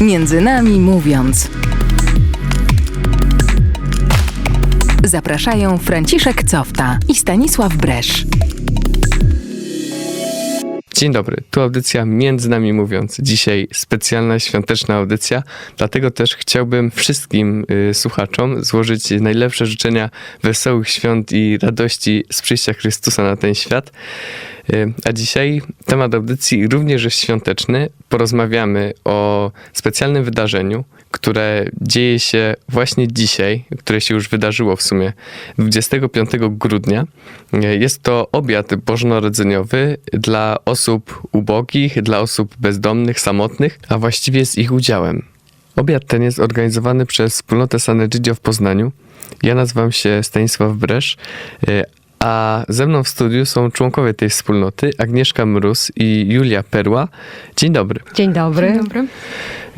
Między nami mówiąc. Zapraszają Franciszek Cofta i Stanisław Bresz. Dzień dobry, tu audycja Między Nami Mówiąc. Dzisiaj specjalna świąteczna audycja, dlatego też chciałbym wszystkim y, słuchaczom złożyć najlepsze życzenia wesołych świąt i radości z przyjścia Chrystusa na ten świat. Y, a dzisiaj temat audycji również jest świąteczny. Porozmawiamy o specjalnym wydarzeniu, które dzieje się właśnie dzisiaj, które się już wydarzyło w sumie 25 grudnia. Y, Jest to obiad bożonarodzeniowy dla osób ubogich, dla osób bezdomnych, samotnych, a właściwie z ich udziałem. Obiad ten jest organizowany przez wspólnotę Sanegidio w Poznaniu. Ja nazywam się Stanisław Bresz, y, a ze mną w studiu są członkowie tej wspólnoty, Agnieszka Mróz i Julia Perła. Dzień dobry. Dzień dobry. Dzień dobry.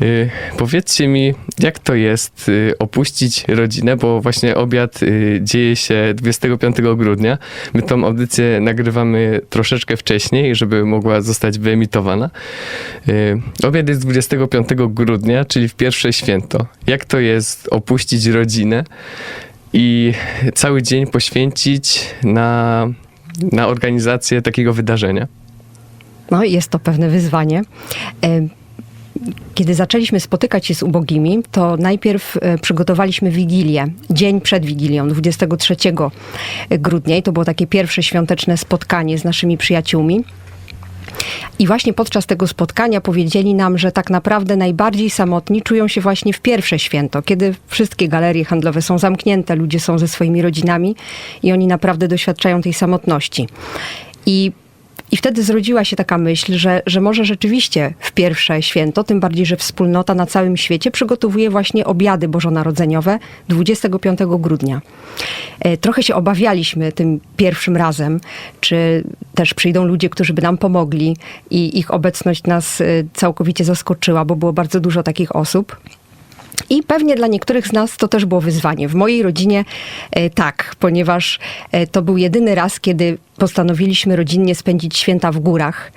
Y, Powiedzcie mi, jak to jest y, opuścić rodzinę, bo właśnie obiad y, dzieje się 25 grudnia. My tą audycję nagrywamy troszeczkę wcześniej, żeby mogła zostać wyemitowana. Obiad jest 25 grudnia, czyli w pierwsze święto. Jak to jest opuścić rodzinę i cały dzień poświęcić na, na organizację takiego wydarzenia? No jest to pewne wyzwanie. E, Kiedy zaczęliśmy spotykać się z ubogimi, to najpierw e, przygotowaliśmy Wigilię, dzień przed Wigilią, 23 grudnia i to było takie pierwsze świąteczne spotkanie z naszymi przyjaciółmi. I właśnie podczas tego spotkania powiedzieli nam, że tak naprawdę najbardziej samotni czują się właśnie w pierwsze święto, kiedy wszystkie galerie handlowe są zamknięte, ludzie są ze swoimi rodzinami i oni naprawdę doświadczają tej samotności. I i wtedy zrodziła się taka myśl, że, że może rzeczywiście w pierwsze święto, tym bardziej, że wspólnota na całym świecie przygotowuje właśnie obiady bożonarodzeniowe 25 grudnia. E, Trochę się obawialiśmy tym pierwszym razem, czy też przyjdą ludzie, którzy by nam pomogli i ich obecność nas e, całkowicie zaskoczyła, bo było bardzo dużo takich osób. I pewnie dla niektórych z nas to też było wyzwanie. W mojej rodzinie e, tak, ponieważ e, to był jedyny raz, kiedy postanowiliśmy rodzinnie spędzić święta w górach.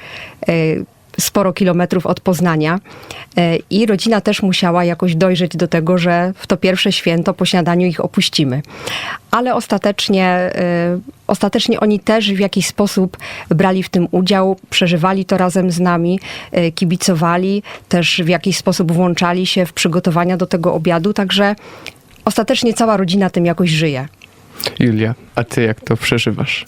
Sporo kilometrów od Poznania E, i rodzina też musiała jakoś dojrzeć do tego, że w to pierwsze święto po śniadaniu ich opuścimy. Ale ostatecznie, e, ostatecznie oni też w jakiś sposób brali w tym udział, przeżywali to razem z nami, e, kibicowali, też w jakiś sposób włączali się w przygotowania do tego obiadu, także ostatecznie cała rodzina tym jakoś żyje. Julia, a ty jak to przeżywasz?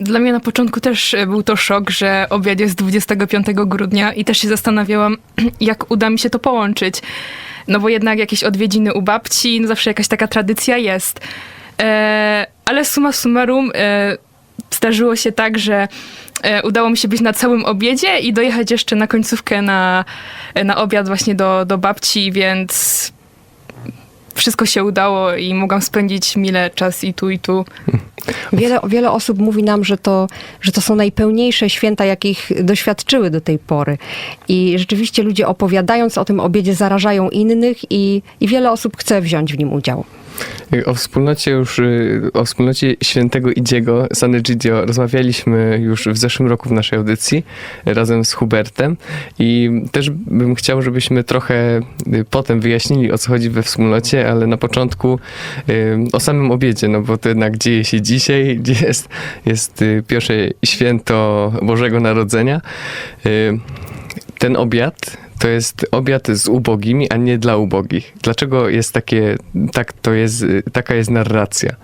Dla mnie na początku też e, był to szok, że obiad jest 25 grudnia i też się zastanawiałam, jak uda mi się to połączyć. No bo jednak jakieś odwiedziny u babci, no zawsze jakaś taka tradycja jest. E, ale summa summarum e, zdarzyło się tak, że e, udało mi się być na całym obiedzie i dojechać jeszcze na końcówkę na, na obiad właśnie do, do babci, więc wszystko się udało i mogłam spędzić mile czas i tu, i tu. Wiele, wiele osób mówi nam, że to, że to są najpełniejsze święta, jakich doświadczyły do tej pory. I rzeczywiście ludzie opowiadając o tym obiedzie zarażają innych i, i wiele osób chce wziąć w nim udział. O wspólnocie już, y, o wspólnocie świętego Idziego San Egidio rozmawialiśmy już w zeszłym roku w naszej audycji y, razem z Hubertem i też bym chciał, żebyśmy trochę y, potem wyjaśnili o co chodzi we wspólnocie, ale na początku y, o samym obiedzie, no bo to jednak dzieje się dzisiaj, gdzie jest, jest y, pierwsze święto Bożego Narodzenia. Y, Ten obiad to jest obiad z ubogimi, a nie dla ubogich. Dlaczego jest takie, tak to jest, taka jest narracja?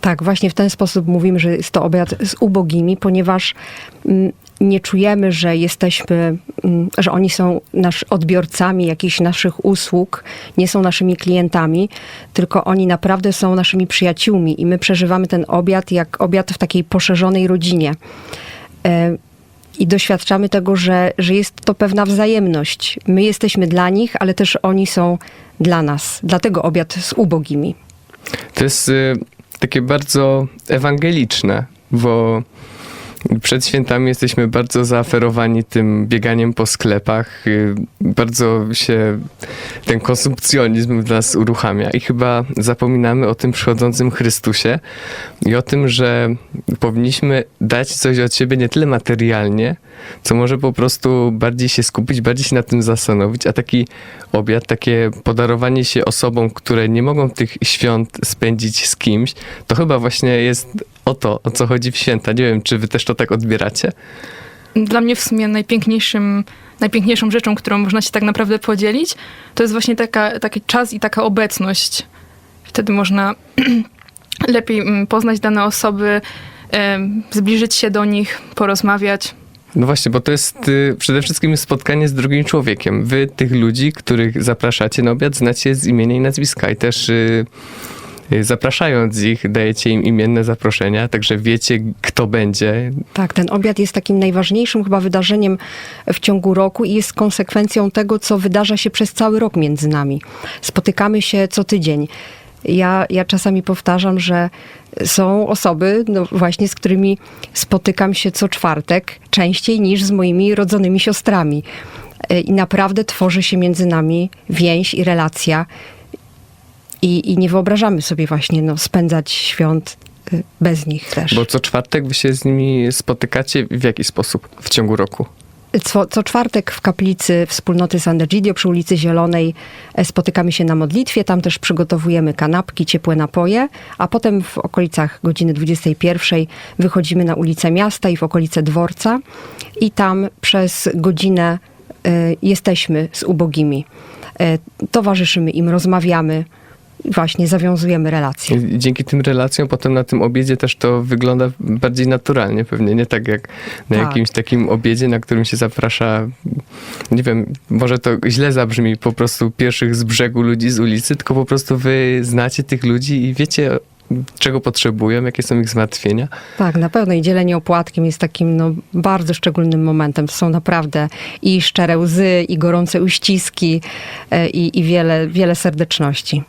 Tak, właśnie w ten sposób mówimy, że jest to obiad z ubogimi, ponieważ mm, nie czujemy, że jesteśmy, mm, że oni są nasz odbiorcami jakichś naszych usług, nie są naszymi klientami, tylko oni naprawdę są naszymi przyjaciółmi i my przeżywamy ten obiad jak obiad w takiej poszerzonej rodzinie. I doświadczamy tego, że, że jest to pewna wzajemność. My jesteśmy dla nich, ale też oni są dla nas. Dlatego obiad z ubogimi. To jest y, takie bardzo ewangeliczne, bo przed świętami jesteśmy bardzo zaaferowani tym bieganiem po sklepach. y, Bardzo się ten konsumpcjonizm w nas uruchamia i chyba zapominamy o tym przychodzącym Chrystusie i o tym, że powinniśmy dać coś od siebie nie tyle materialnie, co może po prostu bardziej się skupić, bardziej się na tym zastanowić, a taki obiad, takie podarowanie się osobom, które nie mogą tych świąt spędzić z kimś, to chyba właśnie jest o to, o co chodzi w święta. Nie wiem, czy wy też to tak odbieracie? Dla mnie w sumie najpiękniejszym, najpiękniejszą rzeczą, którą można się tak naprawdę podzielić, to jest właśnie taka, taki czas i taka obecność. Wtedy można lepiej mm, poznać dane osoby, zbliżyć się do nich, porozmawiać. No właśnie, bo to jest y, przede wszystkim spotkanie z drugim człowiekiem. Wy tych ludzi, których zapraszacie na obiad, znacie z imienia i nazwiska i też y, y, zapraszając ich, dajecie im imienne zaproszenia, także wiecie, kto będzie. Tak, ten obiad jest takim najważniejszym chyba wydarzeniem w ciągu roku i jest konsekwencją tego, co wydarza się przez cały rok między nami. Spotykamy się co tydzień. Ja, ja czasami powtarzam, że są osoby, no właśnie, z którymi spotykam się co czwartek, częściej niż z moimi rodzonymi siostrami. E, I naprawdę tworzy się między nami więź i relacja. I, i nie wyobrażamy sobie właśnie no, spędzać świąt y, bez nich też. Bo co czwartek wy się z nimi spotykacie w jaki sposób w ciągu roku? Co, co czwartek w kaplicy wspólnoty San Egidio przy ulicy Zielonej e, spotykamy się na modlitwie. Tam też przygotowujemy kanapki, ciepłe napoje, a potem w okolicach godziny 21 wychodzimy na ulicę miasta i w okolice dworca i tam przez godzinę e, jesteśmy z ubogimi. E, towarzyszymy im, rozmawiamy, właśnie zawiązujemy relacje. Dzięki tym relacjom potem na tym obiedzie też to wygląda bardziej naturalnie pewnie, nie tak jak na Tak. jakimś takim obiedzie, na którym się zaprasza, nie wiem, może to źle zabrzmi, po prostu pierwszych z brzegu ludzi z ulicy, tylko po prostu wy znacie tych ludzi i wiecie, czego potrzebują, jakie są ich zmartwienia. Tak, na pewno i dzielenie opłatkiem jest takim no, bardzo szczególnym momentem. To są naprawdę i szczere łzy, i gorące uściski, e, i, i wiele, wiele serdeczności.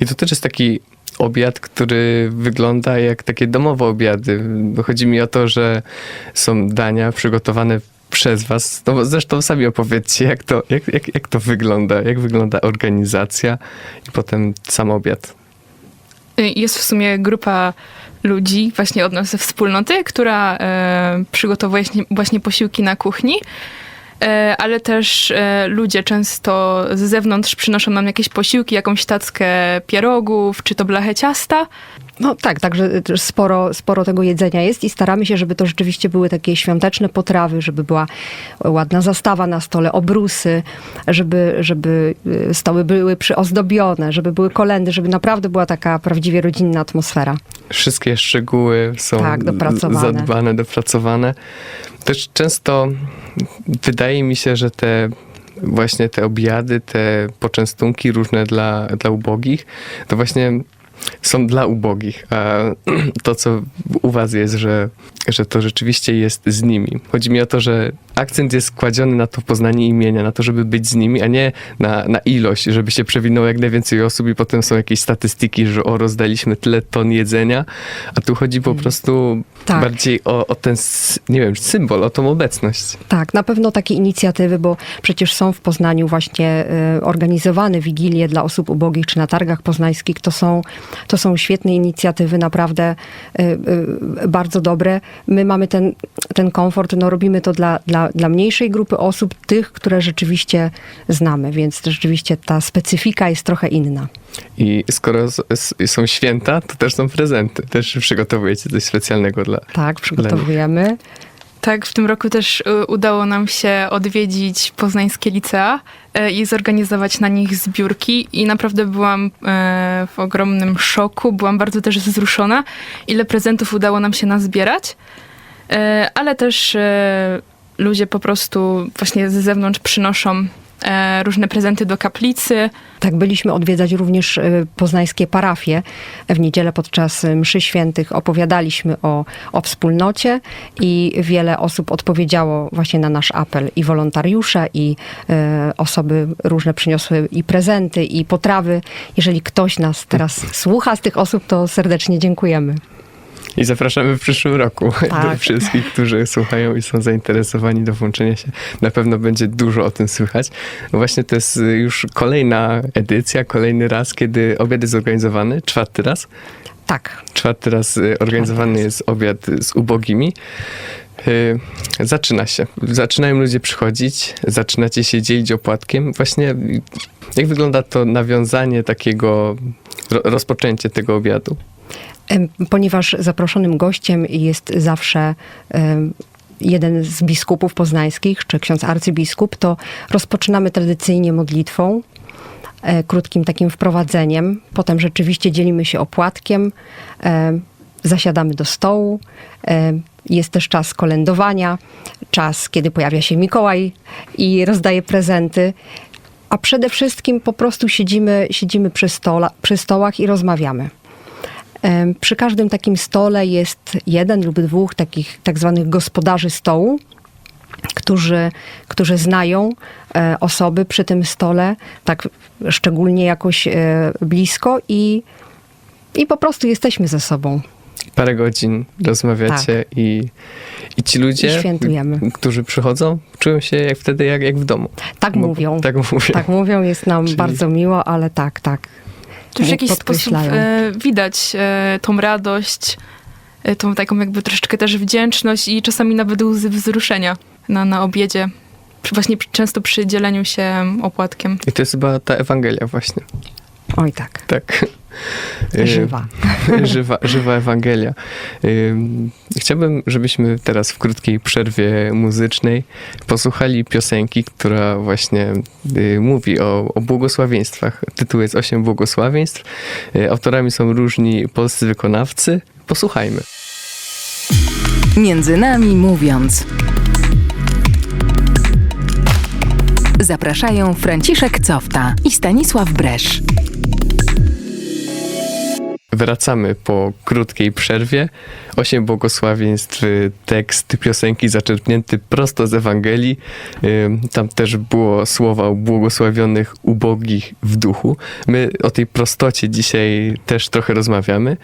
I to też jest taki obiad, który wygląda jak takie domowe obiady. Chodzi mi o to, że są dania przygotowane przez was. No, zresztą sami opowiedzcie, jak to, jak, jak, jak to wygląda, jak wygląda organizacja i potem sam obiad. Jest w sumie grupa ludzi właśnie od nas ze wspólnoty, która e, przygotowuje właśnie posiłki na kuchni. E, ale też e, ludzie często z zewnątrz przynoszą nam jakieś posiłki, jakąś tackę pierogów, czy to blachę ciasta. No tak, także też sporo, sporo tego jedzenia jest i staramy się, żeby to rzeczywiście były takie świąteczne potrawy, żeby była ładna zastawa na stole, obrusy, żeby, żeby stoły były przyozdobione, żeby były kolendy, żeby naprawdę była taka prawdziwie rodzinna atmosfera. Wszystkie szczegóły są Tak, dopracowane. zadbane, dopracowane. Też często wydaje mi się, że te właśnie te obiady, te poczęstunki różne dla, dla ubogich, to właśnie są dla ubogich. A to, co u was jest, że, że to rzeczywiście jest z nimi. Chodzi mi o to, że akcent jest kładziony na to poznanie imienia, na to, żeby być z nimi, a nie na, na ilość, żeby się przewinęło jak najwięcej osób i potem są jakieś statystyki, że o, rozdaliśmy tyle ton jedzenia, a tu chodzi po prostu Tak. bardziej o, o ten, nie wiem, symbol, o tą obecność. Tak, na pewno takie inicjatywy, bo przecież są w Poznaniu właśnie y, organizowane wigilie dla osób ubogich, czy na targach poznańskich. To są, to są świetne inicjatywy, naprawdę y, y, bardzo dobre. My mamy ten, ten komfort, no robimy to dla, dla, dla mniejszej grupy osób, tych, które rzeczywiście znamy, więc rzeczywiście ta specyfika jest trochę inna. I skoro są święta, to też są prezenty. Też przygotowujecie coś specjalnego dla... Tak, przygotowujemy. Tak, w tym roku też y, udało nam się odwiedzić poznańskie licea y, i zorganizować na nich zbiórki. I naprawdę byłam y, w ogromnym szoku, byłam bardzo też wzruszona, ile prezentów udało nam się nazbierać, ale też ludzie po prostu właśnie z zewnątrz przynoszą różne prezenty do kaplicy. Tak, byliśmy odwiedzać również e, poznańskie parafie. W niedzielę podczas e, mszy świętych opowiadaliśmy o, o wspólnocie i wiele osób odpowiedziało właśnie na nasz apel. I wolontariusze, i e, osoby różne przyniosły i prezenty, i potrawy. Jeżeli ktoś nas teraz słucha z tych osób, to serdecznie dziękujemy. I zapraszamy w przyszłym roku Tak. wszystkich, którzy słuchają i są zainteresowani do włączenia się. Na pewno będzie dużo o tym słychać. No właśnie to jest już kolejna edycja, kolejny raz, kiedy obiad jest zorganizowany, czwarty raz. Tak, Czwarty raz y, organizowany jest obiad z ubogimi. y, zaczyna się. Zaczynają ludzie przychodzić, zaczynacie się dzielić opłatkiem. Właśnie y, jak wygląda to nawiązanie takiego, ro, rozpoczęcie tego obiadu? Ponieważ zaproszonym gościem jest zawsze jeden z biskupów poznańskich, czy ksiądz arcybiskup, to rozpoczynamy tradycyjnie modlitwą, e, krótkim takim wprowadzeniem. Potem rzeczywiście dzielimy się opłatkiem, e, zasiadamy do stołu. e, Jest też czas kolędowania, czas, kiedy pojawia się Mikołaj i rozdaje prezenty. A przede wszystkim po prostu siedzimy, siedzimy przy, stola, przy stołach i rozmawiamy. Przy każdym takim stole jest jeden lub dwóch takich tak zwanych gospodarzy stołu, którzy, którzy znają e, osoby przy tym stole, tak szczególnie jakoś e, blisko i, i po prostu jesteśmy ze sobą. Parę godzin rozmawiacie i, i ci ludzie, Tak. I którzy przychodzą, czują się jak wtedy, jak, jak w domu. Tak Bo- mówią. Tak mówią. Tak mówią, jest nam Czyli- bardzo miło, ale tak, tak. To już w jakiś sposób e, widać e, tą radość, e, tą taką jakby troszeczkę też wdzięczność i czasami nawet łzy wzruszenia na, na obiedzie. Właśnie często przy dzieleniu się opłatkiem. I to jest chyba ta Ewangelia właśnie. Oj tak, Tak. Y, żywa. żywa, żywa Ewangelia. Ym, Chciałbym, żebyśmy teraz w krótkiej przerwie muzycznej posłuchali piosenki, która właśnie y, mówi o, o błogosławieństwach. Tytuł jest Osiem błogosławieństw. Autorami są różni polscy wykonawcy. Posłuchajmy. Między nami mówiąc. Zapraszają Franciszek Cofta i Stanisław Bresz. Wracamy po krótkiej przerwie. Osiem błogosławieństw, tekst piosenki zaczerpnięty prosto z Ewangelii. Tam też było słowa o błogosławionych ubogich w duchu. My o tej prostocie dzisiaj też trochę rozmawiamy.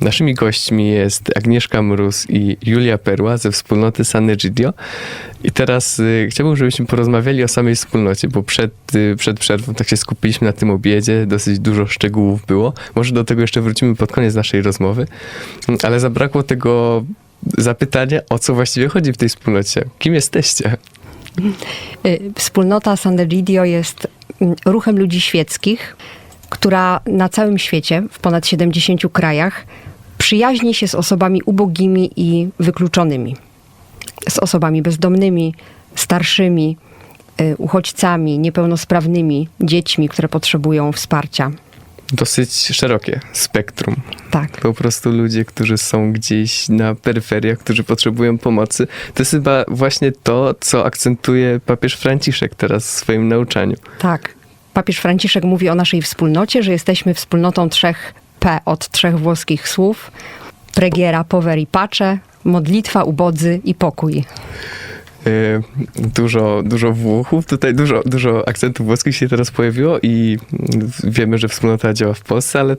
Naszymi gośćmi jest Agnieszka Mróz i Julia Perła ze wspólnoty San Egidio. I teraz y, chciałbym, żebyśmy porozmawiali o samej wspólnocie, bo przed, y, przed przerwą tak się skupiliśmy na tym obiedzie, dosyć dużo szczegółów było. Może do jeszcze wrócimy pod koniec naszej rozmowy, ale zabrakło tego zapytania, o co właściwie chodzi w tej wspólnocie. Kim jesteście? Wspólnota Sandelidio jest mm, ruchem ludzi świeckich, która na całym świecie, w ponad 70 krajach, przyjaźni się z osobami ubogimi i wykluczonymi. Z osobami bezdomnymi, starszymi, y, uchodźcami, niepełnosprawnymi, dziećmi, które potrzebują wsparcia. Dosyć szerokie spektrum. Tak. Po prostu ludzie, którzy są gdzieś na peryferiach, którzy potrzebują pomocy. To jest chyba właśnie to, co akcentuje papież Franciszek teraz w swoim nauczaniu. Tak. Papież Franciszek mówi o naszej wspólnocie, że jesteśmy wspólnotą trzech P od trzech włoskich słów. Pregiera, power i pace, modlitwa, ubodzy i pokój. Y, Dużo, dużo Włochów, tutaj dużo, dużo akcentów włoskich się teraz pojawiło i wiemy, że wspólnota działa w Polsce, ale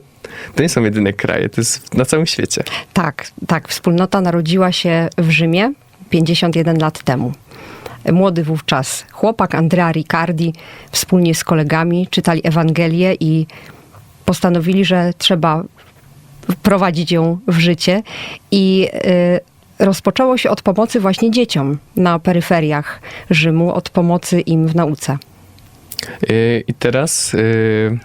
to nie są jedyne kraje, to jest na całym świecie. Tak, tak. Wspólnota narodziła się w Rzymie 51 lat temu. Młody wówczas chłopak Andrea Riccardi wspólnie z kolegami czytali Ewangelię i postanowili, że trzeba wprowadzić ją w życie. I y, rozpoczęło się od pomocy właśnie dzieciom na peryferiach Rzymu, od pomocy im w nauce. Y, I teraz y,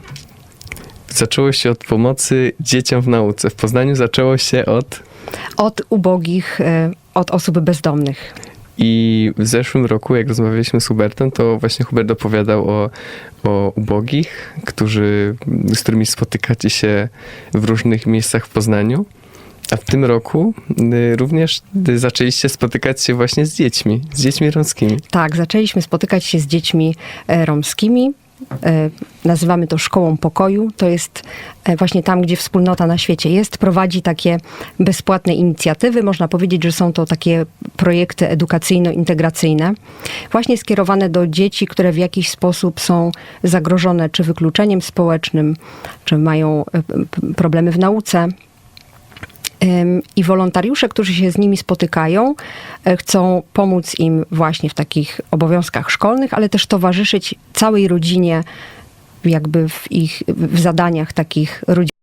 zaczęło się od pomocy dzieciom w nauce. W Poznaniu zaczęło się od Od ubogich, y, od osób bezdomnych. I w zeszłym roku, jak rozmawialiśmy z Hubertem, to właśnie Hubert opowiadał o, o ubogich, którzy, z którymi spotykacie się w różnych miejscach w Poznaniu. A w tym roku y, również y, zaczęliście spotykać się właśnie z dziećmi, z dziećmi romskimi. Tak, zaczęliśmy spotykać się z dziećmi e, romskimi. E, Nazywamy to szkołą pokoju. To jest e, właśnie tam, gdzie wspólnota na świecie jest. Prowadzi takie bezpłatne inicjatywy. Można powiedzieć, że są to takie projekty edukacyjno-integracyjne, właśnie skierowane do dzieci, które w jakiś sposób są zagrożone czy wykluczeniem społecznym, czy mają problemy w nauce. I wolontariusze, którzy się z nimi spotykają, e, chcą pomóc im właśnie w takich obowiązkach szkolnych, ale też towarzyszyć całej rodzinie, jakby w ich w zadaniach takich rodzinnych.